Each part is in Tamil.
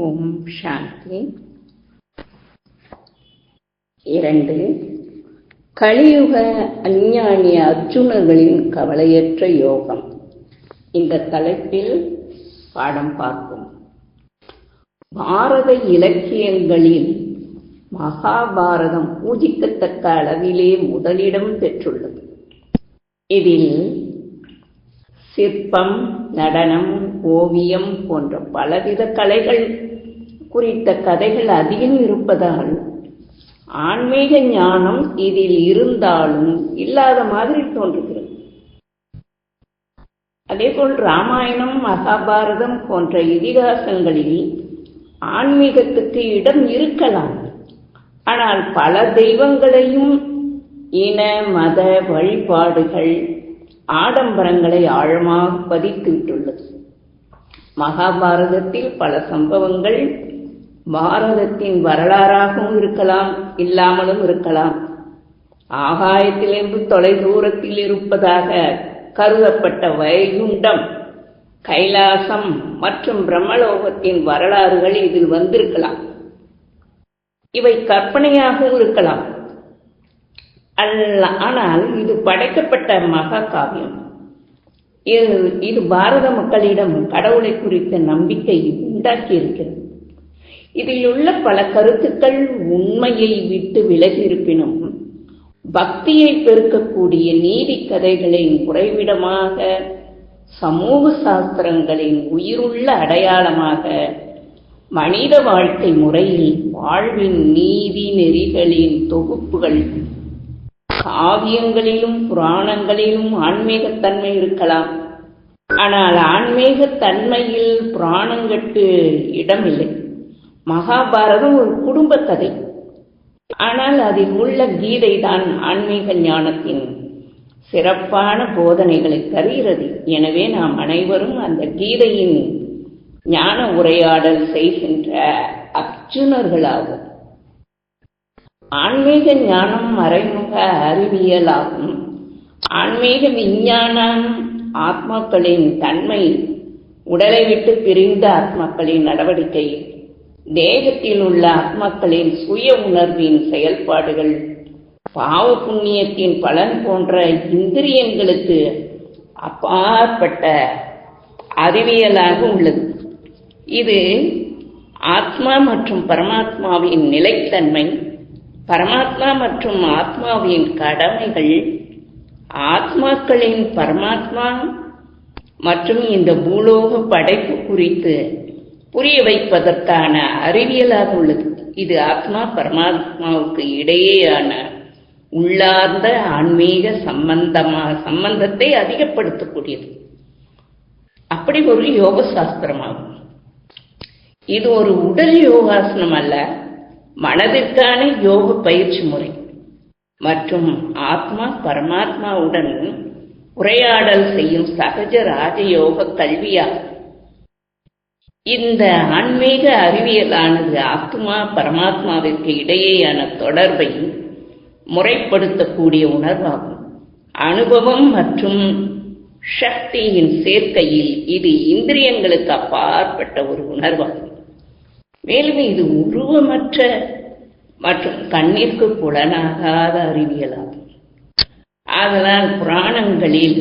ஓம் சாந்தி. இரண்டு கலியுக அஞ்ஞானி அர்ஜுனர்களின் கவலையற்ற யோகம். இந்த தலைப்பில் பாடம் பார்ப்போம். பாரத இலக்கியங்களில் மகாபாரதம் பூஜிக்கத்தக்க அளவிலே முதலிடம் பெற்றுள்ளது. இதில் சிற்பம் நடனம் ஓவியம் போன்ற பலவித கலைகள் குறித்த கதைகள் அதிகம் இருப்பதால் ஆன்மீக ஞானம் இதில் இருந்தாலும் இல்லாத மாதிரி தோன்றுகிறது. அதேபோல் ராமாயணம் மகாபாரதம் போன்ற இதிகாசங்களில் ஆன்மீகத்துக்கு இடம் இருக்கலாம். ஆனால் பல தெய்வங்களையும் இன மத வழிபாடுகள் ஆடம்பரங்களை ஆழமாக பதித்து விட்டுள்ளது. மகாபாரதத்தில் பல சம்பவங்கள் பாரதத்தின் வரலாறாகவும் இருக்கலாம் இல்லாமலும் இருக்கலாம். ஆகாயத்திலிருந்து தொலை தூரத்தில் இருப்பதாக கருதப்பட்ட வைகுண்டம் கைலாசம் மற்றும் பிரம்மலோகத்தின் வரலாறுகள் இதில் வந்திருக்கலாம். இவை கற்பனையாகவும் இருக்கலாம். அல்ல. ஆனால் இது படைக்கப்பட்ட மகா காவியம். இது இது பாரத மக்களிடம் கடவுளை குறித்த நம்பிக்கை உண்டாக்கி இருக்கிறது இதில் உள்ள பல கருத்துக்கள் உண்மையை விட்டு விலகி இருப்பினும் பக்தியை பெருக்கக்கூடிய நீதி கதைகளின் குறைவிடமாக சமூக சாஸ்திரங்களின் உயிருள்ள அடையாளமாக மனித வாழ்க்கை முறையில் வாழ்வின் நீதி நெறிகளின் தொகுப்புகள் காவியங்களிலும் புராணங்களிலும் ஆன்மீகத்தன்மை இருக்கலாம். ஆனால் ஆன்மீக தன்மையில் புராணங்கட்டு இடமில்லை. மகாபாரதம் ஒரு குடும்ப கதை ஆனால் அதில் உள்ள கீதை தான் ஆன்மீக ஞானத்தின் சிறப்பான போதனைகளை தருகிறது. எனவே நாம் அனைவரும் அந்த கீதையின் ஞான உரையாடல் செய்கின்ற அர்ஜுனர்களாகும். ஆன்மீக ஞானம் மறைமுக அறிவியலாகும். ஆன்மீக விஞ்ஞானம் ஆத்மாக்களின் தன்மை உடலை விட்டு பிரிந்த ஆத்மாக்களின் நடவடிக்கை தேகத்தில் உள்ள ஆத்மாக்களின் சுய உணர்வின் செயல்பாடுகள் பாவ புண்ணியத்தின் பலன் போன்ற இந்திரியங்களுக்கு அப்பாற்பட்ட அறிவியலாக உள்ளது. இது ஆத்மா மற்றும் பரமாத்மாவின் நிலைத்தன்மை பரமாத்மா மற்றும் ஆத்மாவின் கடமைகள் ஆத்மாக்களின் பரமாத்மா மற்றும் இந்த பூலோக படைப்பு குறித்து புரிய வைப்பதற்கான அறிவியலாக உள்ளது. இது ஆத்மா பரமாத்மாவுக்கு இடையேயான உள்ளார்ந்த ஆன்மீக சம்பந்தமா சம்பந்தத்தை அதிகப்படுத்தக்கூடியது. அப்படி ஒரு யோக சாஸ்திரமாகும் இது ஒரு உடல் யோகாசனம் அல்ல. மனதிற்கான யோக பயிற்சி முறை மற்றும் ஆத்மா பரமாத்மாவுடன் உரையாடல் செய்யும் சகஜ ராஜயோக கல்வியாகும். இந்த ஆன்மீக அறிவியலானது ஆத்மா பரமாத்மாவிற்கு இடையேயான தொடர்பை முறைப்படுத்தக்கூடிய உணர்வாகும். அனுபவம் மற்றும் சக்தியின் சேர்க்கையில் இது இந்திரியங்களுக்கு அப்பாற்பட்ட ஒரு உணர்வாகும். மேலும் இது உருவமற்ற மற்றும் கண்ணிற்கு புலனாகாத அறிவியலாகும். ஆதலால் புராணங்களில்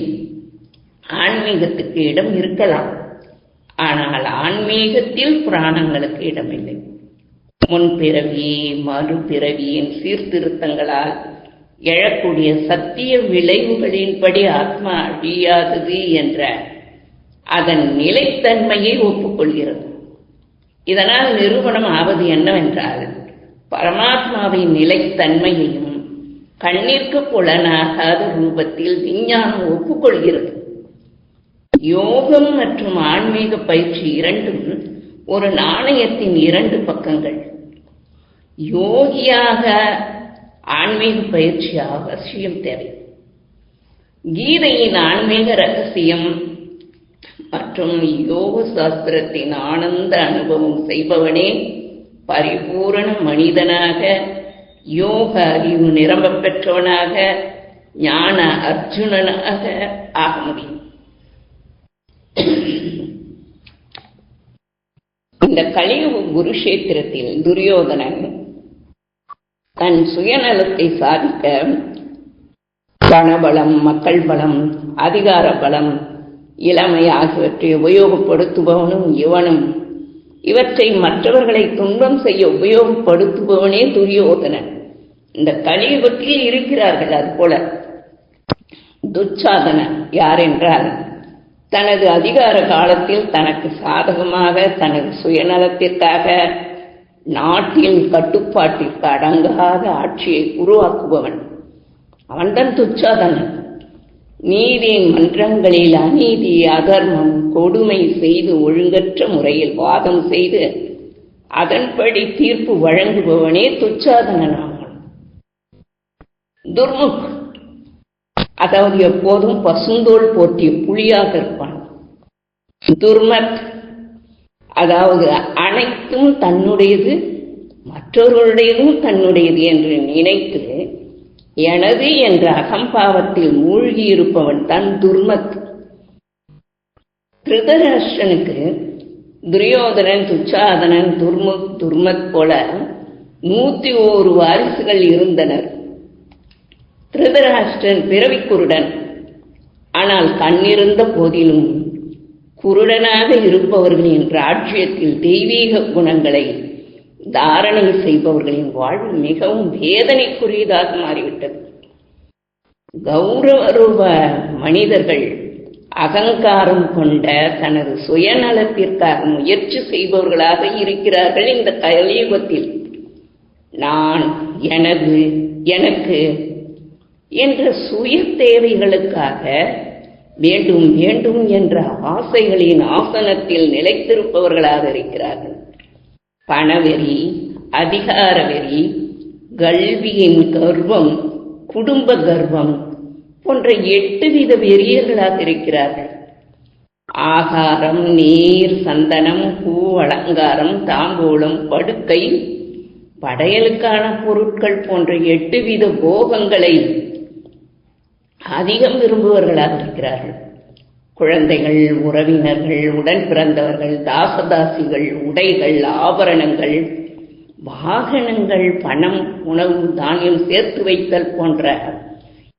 ஆன்மீகத்துக்கு இடம் இருக்கலாம். ஆனால் ஆன்மீகத்தில் புராணங்களுக்கு இடமில்லை. முன்பிறவி மறுபிறவியின் சீர்திருத்தங்களால் எழக்கூடிய சத்திய விளைவுகளின்படி ஆத்மா அழியாதது என்ற அதன் நிலைத்தன்மையை ஒப்புக்கொள்கிறது. இதனால் நிரூபணம் ஆவது என்னவென்றால் பரமாத்மாவின் நிலைத்தன்மையையும் கண்ணிற்கு புலனாகாத ரூபத்தில் விஞ்ஞானம் ஒப்புக்கொள்கிறது. யோகம் மற்றும் ஆன்மீக பயிற்சி இரண்டும் ஒரு நாணயத்தின் இரண்டு பக்கங்கள். யோகியாக ஆன்மீக பயிற்சி அவசியம் தேவை. கீதையின் ஆன்மீக ரகசியம் மற்றும் யோக சாஸ்திரத்தின் ஆனந்த அனுபவம் செய்பவனே பரிபூரண மனிதனாக யோக அறிவு நிரம்ப பெற்றவனாக ஞான அர்ஜுனனாக ஆக முடியும். இந்த கலியுக குருஷேத்திரத்தில் துரியோதனன் தன் சுயநலத்தை சாதிக்க பணபலம் மக்கள் பலம் அதிகார பலம் இளமை ஆகியவற்றை உபயோகப்படுத்துபவனும் இவனும். இவற்றை மற்றவர்களை துன்பம் செய்ய உபயோகப்படுத்துபவனே துரியோதனன். இந்த கலியுகத்தில் இருக்கிறார்கள் அதுபோல துச்சாதன துச்சாதனன் யார் என்றால் தனது அதிகார காலத்தில் தனக்கு சாதகமாக தனது சுயநலத்திற்காக நாட்டின் கட்டுப்பாட்டிற்கு அடங்காத ஆட்சியை உருவாக்குபவன். அவன்தான் துச்சாதனன். நீதி மன்றங்களில் அநீதி அதர்மம் கொடுமை செய்து ஒழுங்கற்ற முறையில் வாதம் செய்து அதன்படி தீர்ப்பு வழங்குபவனே துச்சாதனன் ஆவான் துர்முக். அதாவது எப்போதும் பசுந்தோல் போற்றிய புலியாக இருப்பான். துர்மத். அதாவது அனைத்தும் தன்னுடையது மற்றவர்களுடையதும் தன்னுடையது என்று நினைத்து எனது என்ற அகம்பாவத்தில் மூழ்கி இருப்பவன் தான் துர்மத். திருதராஷ்டனுக்கு துரியோதனன் துச்சாதனன் துர்மு துர்மத் போல நூத்தி ஓரு வாரிசுகள் இருந்தனர். திருதராஷ்டிரன் பிறவி குருடன் ஆனால் கண்ணிருந்த போதிலும் குருடனாக இருப்பவர்களின் ராஜ்யத்தில் தெய்வீக குணங்களை தாரணை செய்பவர்களின் வாழ்வு மிகவும் வேதனைக்குரியதாக மாறிவிட்டது. கௌரவரூப மனிதர்கள் அகங்காரம் கொண்ட தனது சுயநலத்திற்காக முயற்சி செய்பவர்களாக இருக்கிறார்கள் இந்த கலியுகத்தில். நான் எனது எனக்கு என்ற சுய தேவைகளுக்காக வேண்டும் வேண்டும் என்ற ஆசைகளின் ஆசனத்தில் நிலைத்திருப்பவர்களாக இருக்கிறார்கள். பணவெறி அதிகார வெறி கல்வியின் கர்வம் குடும்ப கர்வம் போன்ற எட்டு வித வெறியர்களாக இருக்கிறார்கள். ஆகாரம் நீர் சந்தனம் பூ அலங்காரம் தாம்பூலம் படுக்கை படையலுக்கான பொருட்கள் போன்ற எட்டு வித போகங்களை அதிகம் விரும்புவர்களாக இருக்கிறார்கள். குழந்தைகள் உறவினர்கள் உடன் பிறந்தவர்கள் தாசதாசிகள் உடைகள் ஆபரணங்கள் வாகனங்கள் பணம் உணவு தானியம் சேர்த்து வைத்தல் போன்ற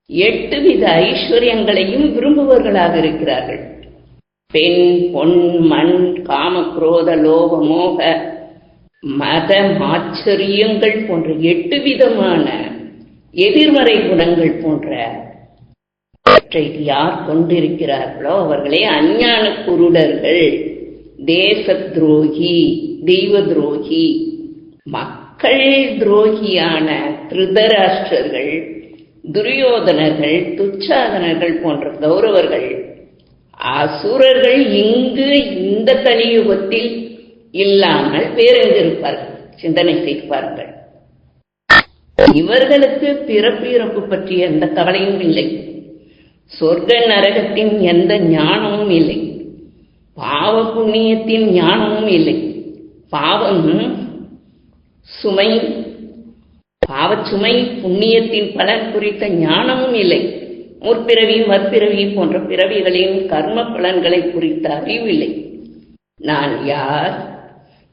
எட்டு வித ஐஸ்வர்யங்களையும் விரும்புவர்களாக இருக்கிறார்கள். பெண் பொன் மண் காம குரோத லோக மோக மத ஆச்சரியங்கள் போன்ற எட்டு விதமான எதிர்மறை குணங்கள் போன்ற அவற்றை யார் கொண்டிருக்கிறார்களோ அவர்களே அஞ்ஞான குருடர்கள். தேச துரோகி தெய்வ துரோகி மக்கள் துரோகியான திருதராஷ்டர்கள் துரியோதனர்கள் துச்சாதனர்கள் போன்ற கௌரவர்கள். அசுரர்கள் இங்கு இந்த கலியுகத்தில் இல்லாமல் வேறெங்கு இருப்பார்கள் சிந்தனை செய்து பாருங்கள். இவர்களுக்கு பிறப்பு இறப்பு பற்றிய எந்த கவலையும் இல்லை. சொர்க்க நரகத்தின் எந்த ஞானமும் இல்லை. பாவ புண்ணியத்தின் ஞானமும் இல்லை. பாவம் சுமை பாவச்சுமை புண்ணியத்தின் பலன் குறித்த ஞானமும் இல்லை. முற்பிறவி மற்பிறவி போன்ற பிறவிகளின் கர்ம பலன்களை குறித்த அறிவு இல்லை. நான் யார்?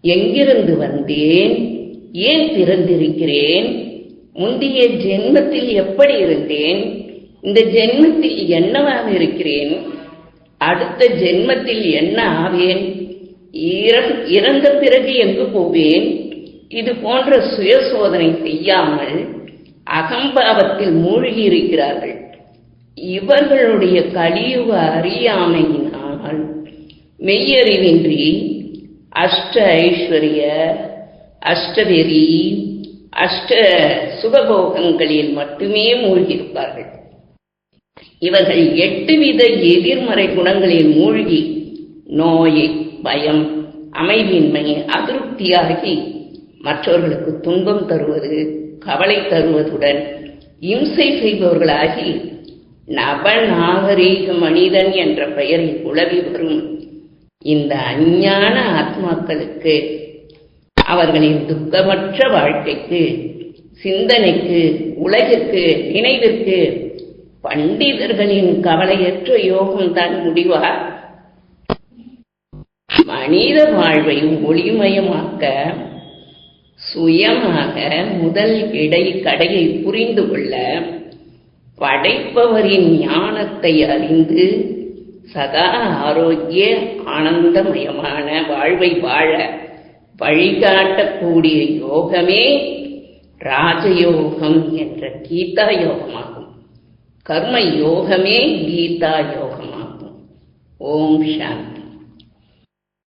எங்கிருந்து வந்தேன்? ஏன் பிறந்திருக்கிறேன்? முந்தைய ஜென்மத்தில் எப்படி இருந்தேன்? இந்த ஜென்மத்தில் என்னவாக இருக்கிறேன்? அடுத்த ஜென்மத்தில் என்ன ஆவேன்? இற- இறந்த பிறகு எங்கு போவேன்? இது போன்ற சுய சோதனை செய்யாமல் அகம்பாவத்தில் மூழ்கி இருக்கிறார்கள் இவர்களுடைய கலியுக அறியாமையினால் மெய்யறிவின்றி அஷ்ட ஐஸ்வர்ய அஷ்டவெறி அஷ்ட சுகபோகங்களில் மட்டுமே மூழ்கியிருப்பார்கள். இவர்கள் எட்டு வித எதிர்மறை குணங்களில் மூழ்கி நோய் பயம் அமைதியின்மை அதிருப்தியாகி மற்றவர்களுக்கு துன்பம் தருவது கவலை தருவதுடன் இம்சை செய்பவர்களாகி நவநாகரீக மனிதன் என்ற பெயரில் உலவி வரும் இந்த அஞ்ஞான ஆத்மாக்களுக்கு அவர்களின் துக்கமற்ற வாழ்க்கைக்கு சிந்தனைக்கு உலகிற்கு நினைவிற்கு பண்டிதர்களின் கவலையற்ற யோகம்தான் முடிவா மனித வாழ்வை ஒளிமயமாக்க சுயமாக முதல் இடை கடையை புரிந்து கொள்ள படைப்பவரின் ஞானத்தை அறிந்து சதா ஆரோக்கிய ஆனந்தமயமான வாழ்வை வாழ வழிகாட்டக்கூடிய யோகமே ராஜயோகம் என்ற கீதா யோகமாகும். கர்ம யோகமே கீதா யோகமாகும் ஓம் சாந்தி.